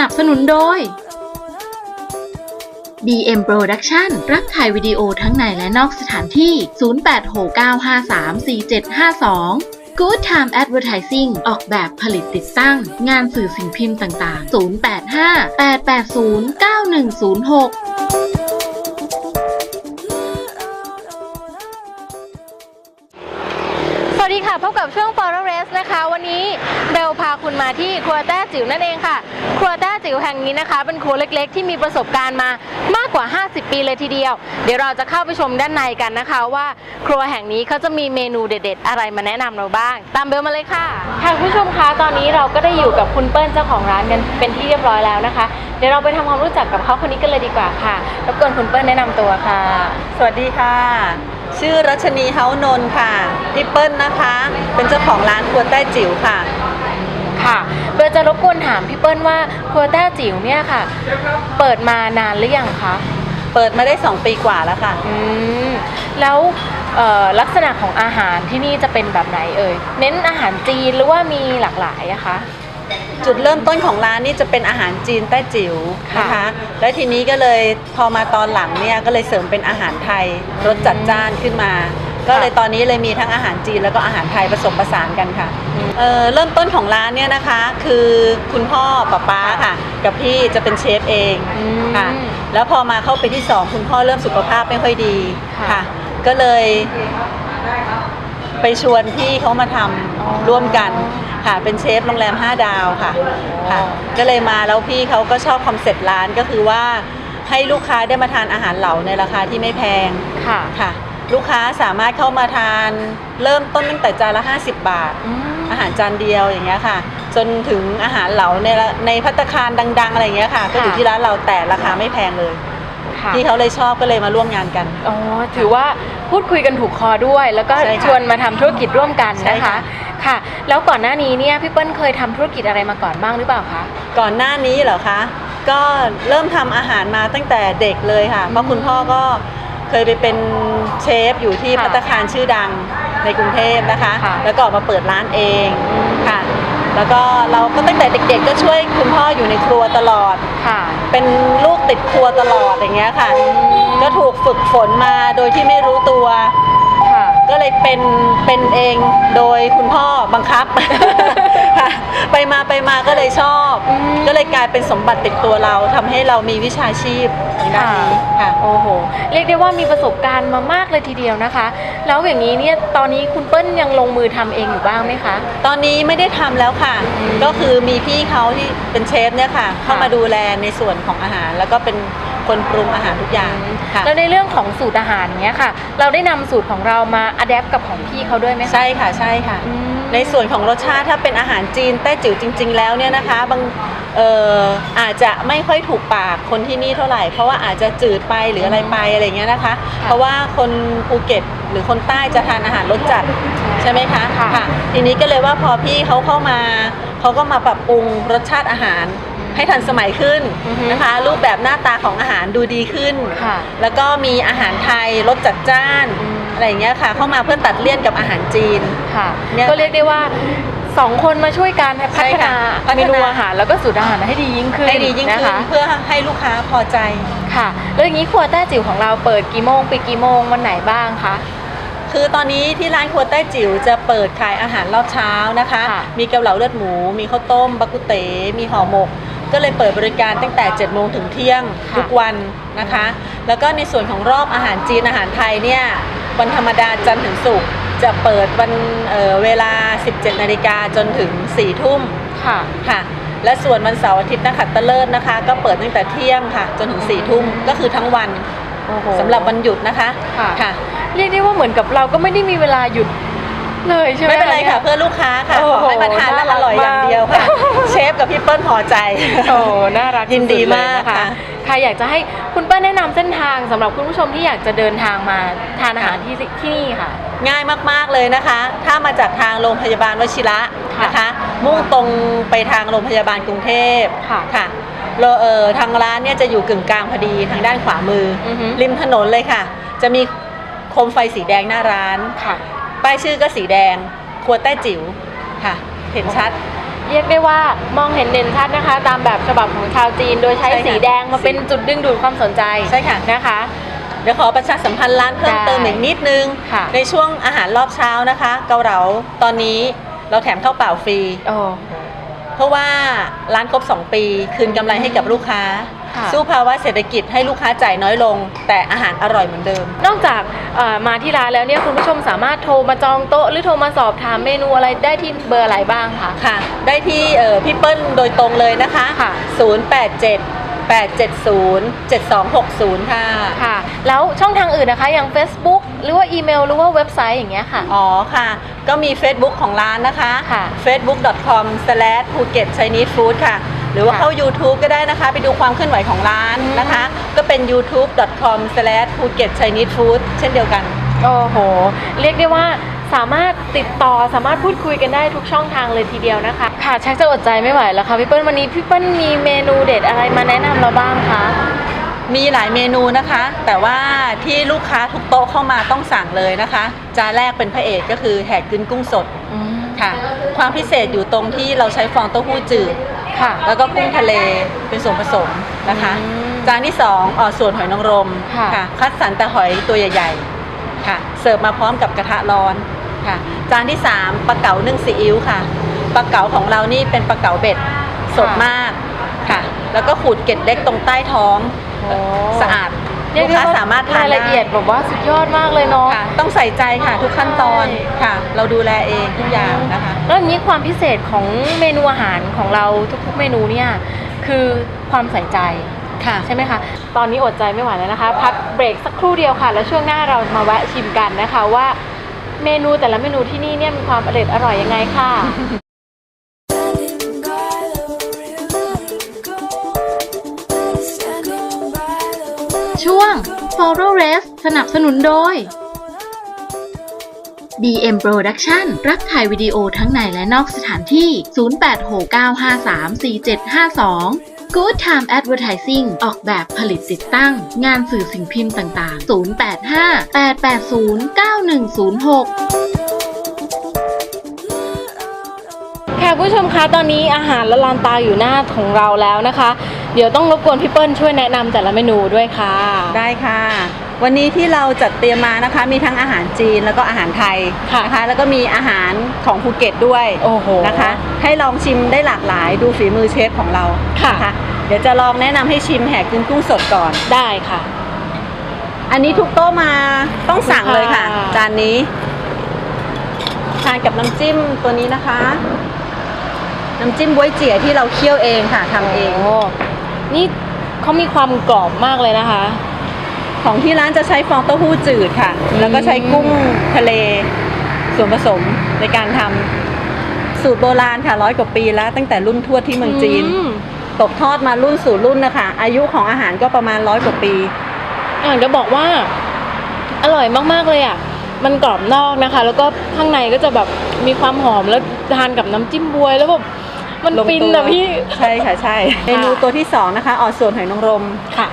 นับสนุนโดย BM Production รับถ่ายวิดีโอทั้งในและนอกสถานที่ 0869534752 Good Time Advertising ออกแบบผลิตติดตั้ง งานสื่อสิ่งพิมพ์ต่าง ๆ 0858809106 พบกับช่วง f o r e s t นะคะ วันนี้เบลพาคุณมาที่ครัวแต้จิ๋วนั่นเองค่ะ ครัวแต้จิ๋วแห่งนี้นะคะ เป็นครัวเล็กๆ ที่มีประสบการณ์มามากกว่า 50 ปีเลยทีเดียว เดี๋ยวเราจะเข้าไปชมด้านในกันนะคะ ว่าครัวแห่งนี้เขาจะมีเมนูเด็ด ๆ อะไรมาแนะนำเราบ้าง ตามเบลมาเลยค่ะค่ะคุณผู้ชมคะตอนนี้เราก็ได้อยู่กับคุณเปิ้ลเจ้าของร้านกันเป็นที่เรียบร้อยแล้วนะคะ เดี๋ยวเราไปทำความรู้จักกับเขาคนนี้กันเลยดีกว่าค่ะรบกวนคุณเปิ้ลแนะนำตัวค่ะ สวัสดีค่ะ ชื่อรัชนีเฮานนท์ค่ะพี่เปิ้ลนะคะ เป็นเจ้าของร้านครัวใต้จิ๋วค่ะ ค่ะเบลจะรบกวนถามพี่เปิ้ลว่าครัวแต้จิ๋วเนี่ยค่ะ เปิดมานานหรือยังคะเปิดมาได้ 2 ปีกว่าแล้วค่ะ อืมแล้วเอ่อลักษณะของอาหารที่นี่จะเป็นแบบไหนเอ่ยเน้นอาหารจีนหรือว่ามีหลากหลายอะคะ จุดเริ่มต้นของร้านนี่จะเป็นอาหารจีนใต้จิ๋วนะคะค่ะและทีนี้ก็เลยพอมาตอนหลังเนี่ยก็เลยเสริมเป็นอาหารไทยรสจัดจ้านขึ้นมา ก็เลยตอนนี้เลยมีทั้งอาหารจีนแล้วก็อาหารไทยผสมผสานกันค่ะเอ่อเริ่มต้นของร้านเนี่ยนะคะ คือคุณพ่อป๊าป๊าค่ะ กับพี่จะเป็นเชฟเองอืมค่ะ แล้วพอมาเข้าไปที่สองคุณพ่อเริ่มสุขภาพไม่ค่อยดีค่ะค่ะก็เลย ไปชวนพี่เขามาทำอ๋อร่วมกันค่ะเป็นเชฟโรงแรม 5 ดาวค่ะค่ะ ก็เลยมาแล้วพี่เขาก็ชอบคอนเซ็ปต์ร้านก็คือว่าให้ลูกค้าได้มาทานอาหารเหลาในราคาที่ไม่แพงค่ะค่ะ ลูกค้าสามารถเข้ามาทานเริ่มต้นตั้งแต่จานละ 50 บาทอืมอาหารจานเดียวอย่างเงี้ยค่ะ จนถึงอาหารเหลาในละในพัตตาคารดัง ๆ อะไรอย่างเงี้ยค่ะ ก็อยู่ที่ร้านเราแต่ราคาไม่แพงเลย ค่ะที่เขาเลยชอบก็เลยมาร่วมงานกัน อ๋อถือว่าพูดคุยกันถูกคอด้วย แล้วก็ใช่ค่ะชวนมาทำธุรกิจร่วมกันใช่นะคะ ค่ะ ค่ะ แล้วก่อนหน้านี้เนี่ยพี่เปิ้ลเคยทำธุรกิจอะไรมาก่อนบ้างหรือเปล่าคะ ก่อนหน้านี้เหรอคะ ก็เริ่มทำอาหารมาตั้งแต่เด็กเลยค่ะ เพราะคุณพ่อก็เคยไปเป็นเชฟอยู่ที่ค่ะพัตตาคารชื่อดังในกรุงเทพนะคะ ค่ะแล้วก็ออกมาเปิดร้านเองค่ะ แล้วก็เราก็ตั้งแต่เด็กๆ ก็ช่วยคุณพ่ออยู่ในครัวตลอด ค่ะเป็นลูกติดครัวตลอดอย่างเงี้ยค่ะ ก็ถูกฝึกฝนมาโดยที่ไม่รู้ตัว ค่ะ ก็เลยเป็นเป็นเองโดยคุณพ่อบังคับค่ะไป มาไปมาก็เลยชอบ อืม ก็เลยกลายเป็นสมบัติติดตัวเราทำให้เรามีวิชาชีพทางด้านนี้ค่ะ โอ้โห เรียกได้ว่ามีประสบการณ์มามากเลยทีเดียวนะคะ แล้วอย่างนี้เนี่ยตอนนี้คุณเปิ้ลยังลงมือทำเองอยู่บ้างไหมคะ ตอนนี้ไม่ได้ทำแล้วค่ะ อืมก็คือมีพี่เขาที่เป็นเชฟเนี่ยค่ะ เข้ามาดูแลในส่วนของอาหาร แล้วก็เป็น คนปรุงอาหารทุกอย่างค่ะแล้วในเรื่องของสูตรอาหารเนี้ยค่ะ เราได้นำสูตรของเรามาอัดแอปกับของพี่เขาด้วยไหมคะใช่ค่ะใช่ค่ะ อืม ในส่วนของรสชาติถ้าเป็นอาหารจีนแต้จิ๋วจริง ๆ แล้วเนี่ยนะคะบางเอ่ออาจจะไม่ค่อยถูกปากคนที่นี่เท่าไหร่ เพราะว่าอาจจะจืดไปหรืออะไรไปอะไรเงี้ยนะคะ เพราะว่าคนภูเก็ตหรือคนใต้จะทานอาหารรสจัดใช่ไหมคะค่ะ ทีนี้ก็เลยว่าพอพี่เขาเข้ามาเขาก็มาปรับปรุงรสชาติอาหาร ให้ทันสมัยขึ้นอือฮึนะคะ รูปแบบหน้าตาของอาหารดูดีขึ้นค่ะแล้วก็มีอาหารไทยรสจัดจ้านอืมอะไรอย่างเงี้ยค่ะ เข้ามาเพื่อตัดเลี่ยนกับอาหารจีนค่ะเนี่ยก็เรียกได้ว่าสองคนมาช่วยกันพัใช่ฒค่ะนาพัฒนาเมนูอาหารแล้วก็สูตรอาหารให้ดียิ่งขึ้นให้ดียิ่งนะขึ้นคะเพื่อให้ลูกค้าพอใจค่ะ แล้วอย่างนี้ครัวแต้จิ๋วของเราเปิดกี่โมงปิดกี่โมงวันไหนบ้างคะคือตอนนี้ที่ร้านครัวใต้จิ๋วจะเปิดขายอาหารรอบเช้านะคะค่ะมีเกาเหลาเลือดหมู มีข้าวต้มบักกุเต๋มีห่อหมก ก็เลยเปิดบริการตั้งแต่7จ็ดโมงถึงเที่ยงทุกวันนะคะ แล้วก็ในส่วนของรอบอาหารจีนอาหารไทยเนี่ยวันธรรมดาจันทร์ถึงศุกร์จะเปิดวันเอ่อเวลา 17นาฬิกาจนถึง4ทุ่มค่ะ ค่ะ และส่วนวันเสาร์อาทิตย์นะคะตะเลิศนะคะ ก็เปิดตั้งแต่เที่ยงค่ะ จนถึงสี่ทุ่มก็คือทั้งวันโอ้โหสำหรับวันหยุดนะคะค่ะค่ะ เรียกได้ว่าเหมือนกับเราก็ไม่ได้มีเวลาหยุด เลยใช่ไหมไม่เป็นไรย ค่ะเพื่อลูกค้าค่ะโอ้ขโหอให้มาทานแล้วอน่ารักร่อยอย่างเดียวค่ะมากเชฟกับพี่เปิ้ลพอใจ โอ้น่ารักยินดีสุๆเลยมากนะคะค่ะค่ะอยากจะให้คุณเปิ้ลแนะนำเส้นทางสำหรับคุณผู้ชมที่อยากจะเดินทางมาทานอาหารที่ที่นี่ค่ะ ง่ายมาก ๆ เลยนะคะ ถ้ามาจากทางโรงพยาบาลวชิระค่ะนะคะ มุ่งตรงไปทางโรงพยาบาลกรุงเทพค่ะค่ะโลเออทางร้านเนี่ยจะอยู่กึ่งกลางพอดีทางด้านขวามือออฮึ ริมถนนเลยค่ะ จะมีโคมไฟสีแดงหน้าร้าน ค่ะ ป้ายชื่อก็สีแดง ครัวแต้จิ๋วค่ะ เห็นชัด เรียกได้ว่ามองเห็นเด่นชัดนะคะ ตามแบบฉบับของชาวจีน โดยใช้ใช่ค่ะ สีแดงมาเป็นจุดดึงดูดความสนใจใช่ค่ะ นะคะ เดี๋ยวขอประชาสัมพันธ์ร้านเพิ่มได้เติมอีกนิดนึง ค่ะ ในช่วงอาหารรอบเช้านะคะ เกาเหลาตอนนี้เราแถมข้าวเปล่าฟรี โอ้ เพราะว่าร้านครบ 2 ปี คืนกำไรให้กับลูกค้า ค่ะสู้ภาวะเศรษฐกิจให้ลูกค้าจ่ายน้อยลง แต่อาหารอร่อยเหมือนเดิม นอกจากเอ่อมาที่ร้านแล้วเนี่ยคุณผู้ชมสามารถโทรมาจองโต๊ะหรือโทรมาสอบถามเมนูอะไรได้ที่เบอร์อะไรบ้างคะ ค่ะ ได้ที่เอ่อพี่เปิ้ลโดยตรงเลยนะคะ ค่ะ 087 870 7260 ค่ะ ค่ะ แล้วช่องทางอื่นนะคะอย่าง Facebook หรือว่าอีเมลหรือว่าเว็บไซต์อย่างเงี้ยค่ะ อ๋อค่ะ ก็มี Facebook ของร้านนะคะ ค่ะ facebook.com/phuket chinese food ค่ะห รือว่าค่ะเข้า YouTube ก็ได้นะคะ ไปดูความเคลื่อนไหวของร้านอืมนะคะ ก็เป็น youtube.com/phuket chinese food เช่นเดียวกัน โอ้โห เรียกได้ว่าสามารถติดต่อสามารถพูดคุยกันได้ทุกช่องทางเลยทีเดียวนะคะ ค่ะชักจะอดใจไม่ไหวแล้วค่ะพี่เปิ้ลวันนี้พี่เปิ้ลมีเมนูเด็ดอะไรมาแนะนำเราบ้างคะมีหลายเมนูนะคะ แต่ว่าที่ลูกค้าทุกโต๊ะเข้ามาต้องสั่งเลยนะคะจานแรกเป็นพระเอกก็คือแหกกึนกุ้งสด อืม ค่ะความพิเศษอยู่ตรงที่เราใช้ฟองเต้าหู้จืด ค่ะ แล้วก็กุ้งทะเลเป็นส่วนผสมนะคะ อืมจานที่สองเอ่อส่วนหอยนางรมค่ะ คัดสรรแต่หอยตัวใหญ่ๆค่ะ เสิร์ฟมาพร้อมกับกระทะร้อนค่ะ จานที่สามปลาเก๋านึ่งซีอิ๊วค่ะปลาเก๋าของเรานี่เป็นปลาเก๋าเบ็ดสดมากค่ะ แล้วก็ขูดเกล็ดเล็กตรงใต้ท้อง โอ้ สะอาดเรีย ลูกกได้ค้าว่สามารถทานรายละเอียดแบบว่าสุดยอดมากเลยเนาะ ค่ะต้องใส่ใจค่ะทุกขั้นตอนใช่ ค่ะ เราดูแลเองทุกอย่างนะคะ แล้วอย่างนี้ความพิเศษของเมนูอาหารของเราทุกๆเมนูเนี่ยคือความใส่ใจค่ะ ใช่ไหมคะ ตอนนี้อดใจไม่ไหวแล้วนะคะ พักเบรกสักครู่เดียวค่ะ แล้วช่วงหน้าเรามาแวะชิมกันนะคะว่าเมนูแต่ละเมนูที่นี่เนี่ยมีความอร่อยอร่อยยังไงค่ะ Floral Race สนับสนุนโดย BM Production รับถ่ายวิดีโอทั้งในและนอกสถานที่ 0869534752 Good Time Advertising ออกแบบผลิตติดตั้ง งานสื่อสิ่งพิมพ์ต่าง ๆ 0858809106 คุณผู้ชมคะตอนนี้อาหารละลานตาอยู่หน้าของเราแล้วนะคะ เดี๋ยวต้องรบกวนพี่เปิ้ลช่วยแนะนำแต่ละเมนูด้วยค่ะ ได้ค่ะ วันนี้ที่เราจัดเตรียมมานะคะ มีทั้งอาหารจีนแล้วก็อาหารไทยค่ะนะคะ แล้วก็มีอาหารของภูเก็ตด้วยโอ้โหนะคะ ให้ลองชิมได้หลากหลายดูฝีมือเชฟของเราค่ะ นเดี๋ยวจะลองแนะนำให้ชิมแหกกึนกุ้งสดก่อน ได้ค่ะ อันนี้ทุกโต๊ะมาต้องสั่งเลยค่ะ ค่ะ จานนี้ทานกับน้ำจิ้มตัวนี้นะคะ น้ำจิ้มบ๊วยเจี๋ยที่เราเคี่ยวเองค่ะทำเอง โอ้นี่เขามีความกรอบมากเลยนะคะ ของที่ร้านจะใช้ฟองเต้าหู้จืดค่ะแล้วก็ใช้กุ้งทะเลส่วนผสมในการทำสูตรโบราณค่ะร้อยกว่าปีแล้ว ตั้งแต่รุ่นทวดที่เมืองจีนอืมตกทอดมารุ่นสู่รุ่นนะคะ อายุของอาหารก็ประมาณร้อยกว่าปี อ่าจะบอกว่า อร่อยมากๆเลยอะ มันกรอบนอกนะคะ แล้วก็ข้างในก็จะแบบมีความหอมแล้วทานกับน้ำจิ้มบวยแล้วแบบ มันลงฟินตัวอะพี่ใช่ค่ะใช่เมนูตัวที่สองนะคะออดส่วนหอยนางรมค่ะ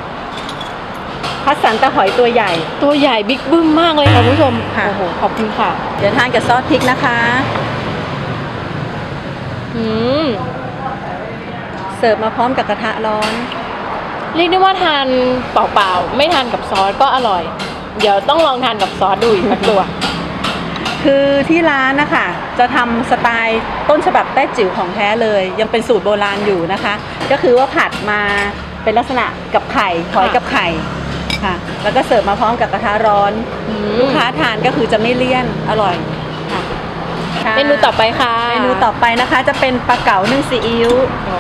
คัดสรรแต่หอยตัวใหญ่ ตัวใหญ่บิ๊กบึ้มมากเลยค่ะคุณผู้ชมค่ะ โอ้โหขอบคุณค่ะ เดี๋ยวทานกับซอสพริกนะคะ อืมเสิร์ฟมาพร้อมกับกระทะร้อน เรียกได้ว่าทานเปล่าๆ ไม่ทานกับซอสก็อร่อย เดี๋ยวต้องลองทานกับซอสดูอีกสักตัว คือที่ร้านนะคะจะทำสไตล์ต้นฉบับแต้จิ๋วของแท้เลย ยังเป็นสูตรโบราณอยู่นะคะ ก็คือว่าผัดมาเป็นลักษณะกับไข่หอยค่ะกับไข่ค่ะ แล้วก็เสิร์ฟมาพร้อมกับกระทะร้อน ลูกค้าทานก็คือจะไม่เลี่ยนอร่อย ค่ะค่ะเมนูต่อไปค่ะเมนูต่อไปนะคะจะเป็นปลาเก๋านึ่งซีอิ๊วโอ้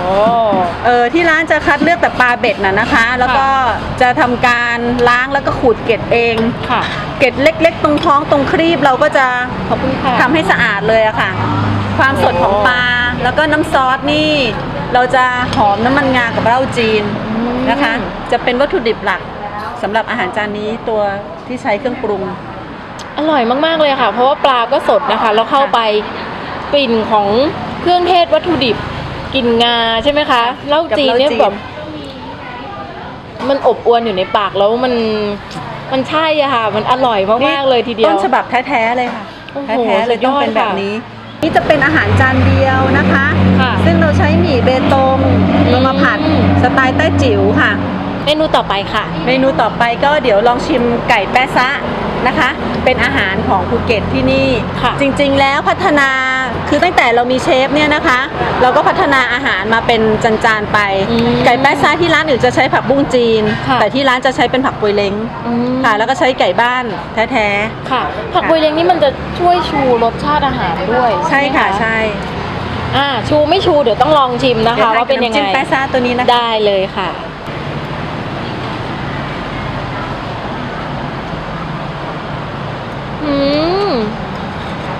เออที่ร้านจะคัดเลือกแต่ปลาเบ็ดน่ะนะคะ แล้วก็จะทำการล้างแล้วก็ขูดเกล็ดเองค่ะ เกล็ดเล็ก ๆ ตรงท้องตรงครีบเราก็จะขอบคุณค่ะทำให้สะอาดเลยอะค่ะ ความสดของปลาแล้วก็น้ำซอสนี่ เราจะหอมน้ำมันงากับเหล้าจีนนะคะ จะเป็นวัตถุดิบหลักสำหรับอาหารจานนี้ตัวที่ใช้เครื่องปรุง อร่อยมากๆเลยค่ะ เพราะว่าปลาก็สดนะคะ แล้วเข้าไปกลิ่นของเครื่องเทศวัตถุดิบกลิ่นงาใช่ไหมคะเหล้าจีนเนี่ยกับเหล้าจีนแบบมันอบอวนอยู่ในปากแล้วมันมันใช่อะค่ะ มันอร่อยมากๆเลยทีเดียว ต้นฉบับแท้ๆเลยค่ะโอ้โหแท้ๆเลยสุดยต้อองดเป็นแบบค่ะนี้ นี่จะเป็นอาหารจานเดียวนะคะค่ะซึ่งเราใช้หมี่เบตงเรามาผัดสไตล์ใต้จิ๋วค่ะ เมนูต่อไปค่ะ เมนูต่อไปก็เดี๋ยวลองชิมไก่แปะซะนะคะ เป็นอาหารของภูเก็ตที่นี่ค่ะจริงๆแล้วพัฒนาคือตั้งแต่เรามีเชฟเนี่ยนะคะ เราก็พัฒนาอาหารมาเป็นจานๆไป อืมไก่แปะซะที่ร้านอื่นจะใช้ผักบุ้งจีน ค่ะ แต่ที่ร้านจะใช้เป็นผักปวยเล้งอืมค่ะ แล้วก็ใช้ไก่บ้านแท้ค่ะ ผักบุยเล้งนี่มันจะช่วยชูรสชาติอาหารด้วยๆ ใช่ค่ะไหมใช่อ่าชูไม่ชูเดี๋ยวต้องลองชิมนะดี๋คะทว่าเป็นยังไงกับำจิ้มแปะซะตัวนี้นะคะ ได้เลยค่ะ อืม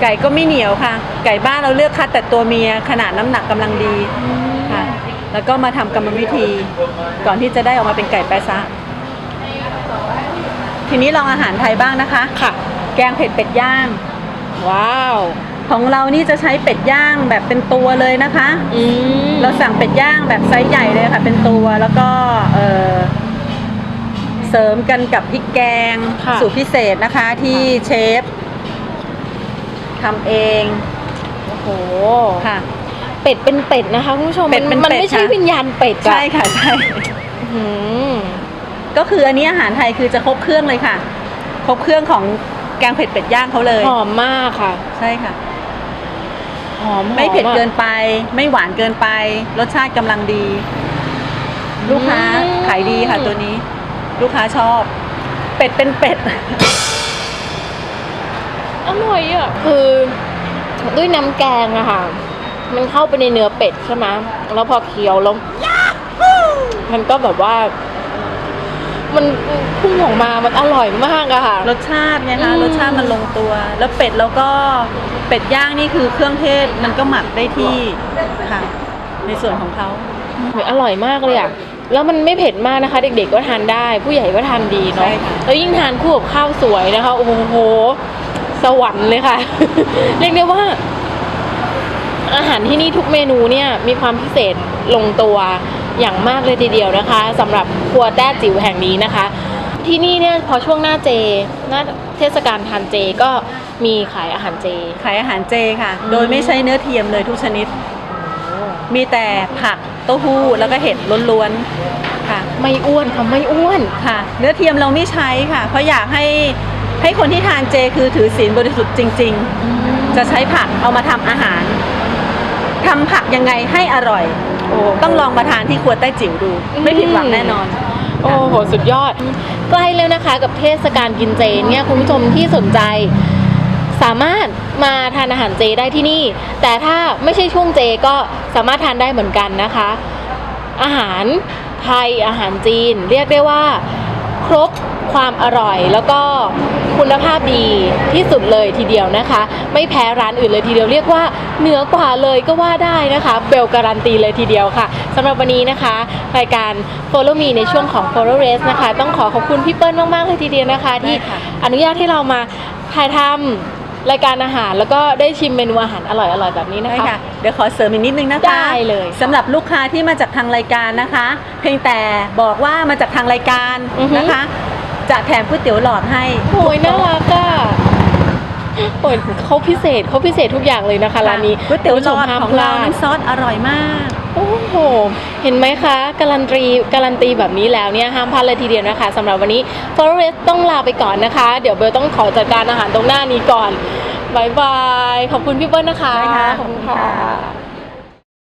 ไก่ก็ไม่เหนียวค่ะ ไก่บ้านเราเลือกคัดแต่ตัวเมียขนาดน้ำหนักกำลังดีค่ะ แล้วก็มาทำกรรมวิธีก่อนที่จะได้ออกมาเป็นไก่แปะซะทีนี้ลองอาหารไทยบ้างนะคะ ค่ะ แกงเผ็ดเป็ดย่าง ว้าว ของเรานี่จะใช้เป็ดย่างแบบเป็นตัวเลยนะคะ อืมเราสั่งเป็ดย่างแบบไซส์ใหญ่เลยค่ะ เป็นตัวแล้วก็เอ่อเสริมกันกับพริกแกงค่ะ สูตรพิเศษนะคะที่เชฟ ทำเอง โอ้โห ค่ะ เป็ดเป็นเป็ดนะคะคุณผู้ชมเป็ดเป็นมันเป็ดไม่ใช่ค่ะ วิญญาณเป็ดอะใช่ค่ะใช่ อืมก็คืออันนี้อาหารไทยคือจะครบเครื่องเลยค่ะ ครบเครื่องของแกงเผ็ดเป็ดย่างเขาเลย หอมมากค่ะ ใช่ค่ะ หอมไม่เผ็ดหออะเกินไป ไม่หวานเกินไป รสชาติกำลังดี ลูกค้าอืม ขายดีค่ะตัวนี้ ลูกค้าชอบ เป็ดเป็นเป็ด อร่อยอะคือด้วยน้ำแกงอะค่ะ มันเข้าไปในเนื้อเป็ดใช่ไหมแล้วพอเคี้ยวแล้วมันก็แบบว่า มันพุ่งออกมา มันอร่อยมากอะค่ะ รสชาติไงอืคะมรสชาติมันลงตัว แล้วเป็ดแล้วก็เป็ดย่างนี่คือเครื่องเทศมันก็หมักได้ที่ค่ะ ในส่วนของเขาโอ้ยอร่อยมากเลยอะแล้วมันไม่เผ็ดมากนะคะ เด็กๆก็ทานได้ ผู้ใหญ่ก็ทานดีเนาะใช่ค่ะแล้วยิ่งทานคู่กับข้าวสวยนะคะ โอ้โห สวรรค์เลยค่ะ เรียกได้ว่า อาหารที่นี่ทุกเมนูเนี่ยมีความพิเศษลงตัวอย่างมากเลยทีเดียวนะคะสำหรับครัวแต้จิ๋วแห่งนี้นะคะ ที่นี่เนี่ยพอช่วงหน้าเจหน้าเทศกาลทานเจก็มีขายอาหารเจ ขายอาหารเจค่ะอืมโดยไม่ใช้เนื้อเทียมเลยทุกชนิด มีแต่ผักเต้าหู้แล้วก็เห็ดล้วนๆค่ะ ไม่อ้วนค่ะไม่อ้วนค่ะ เนื้อเทียมเราไม่ใช้ค่ะ เพราะอยากให้ ให้คนที่ทานเจคือถือศีลบริสุทธิ์จริง ๆ จะใช้ผักเอามาทำอาหารทำผักยังไงให้อร่อยโอ้ต้องลองมาทานที่ครัวใต้จิ๋วดูอืมไม่ผิดหวังแน่นอน โอ้โห สุดยอด ใกล้แล้วนะคะกับเทศกาลกินเจเนี่ยคุณผู้ชมที่สนใจ สามารถมาทานอาหารเจได้ที่นี่ แต่ถ้าไม่ใช่ช่วงเจก็สามารถทานได้เหมือนกันนะคะ อาหารไทยอาหารจีน เรียกได้ว่า ครบ ความอร่อย แล้วก็คุณภาพดีที่สุดเลยทีเดียวนะคะ ไม่แพ้ร้านอื่นเลยทีเดียวเรียกว่าเหนือกว่าเลยก็ว่าได้นะคะ เบลการันตีเลยทีเดียวค่ะสำหรับวันนี้นะคะ รายการ Follow Me ในช่วงของ Follow Race นะคะ ต้องขอขอบคุณพี่เปิ้ลมากๆเลยทีเดียวนะคะ ที่ได้ค่ะอนุญาตให้เรามาถ่ายทำรายการอาหารแล้วก็ได้ชิมเมนูอาหารอร่อยๆแบบนี้นะใช่คะค่ะเดี๋ยวขอเสริมอีกนิดนึงนะคะได้เลยสำหรับลูกค้าที่มาจากทางรายการนะคะ เพียงแต่บอกว่ามาจากทางรายการอือฮึนะคะ จะแถมก๋วยเตี๋ยวหลอดให้โอ้ยน่ารักอะโอ้ยเขาพิเศษเขาพิเศษทุกอย่างเลยนะคะร้านนี้ก๋วยเตี๋ยวหลอดคุณผู้ชมห้ามของพเราลดน้ำซอสอร่อยมากโอ้โห เห็นไหมคะ การันตีการันตีแบบนี้แล้วเนี่ยห้ามพลาดเลยทีเดียวนะคะสำหรับวันนี้ f o r e s t ต้องลาไปก่อนนะคะ เดี๋ยวเบลต้องขอจัดการอาหารตรงหน้านี้ก่อนบายบาย ขอบคุณพี่เปิ้ลนะคะได้ค่ะขอบคุณขอบคุณค่ะค่ะ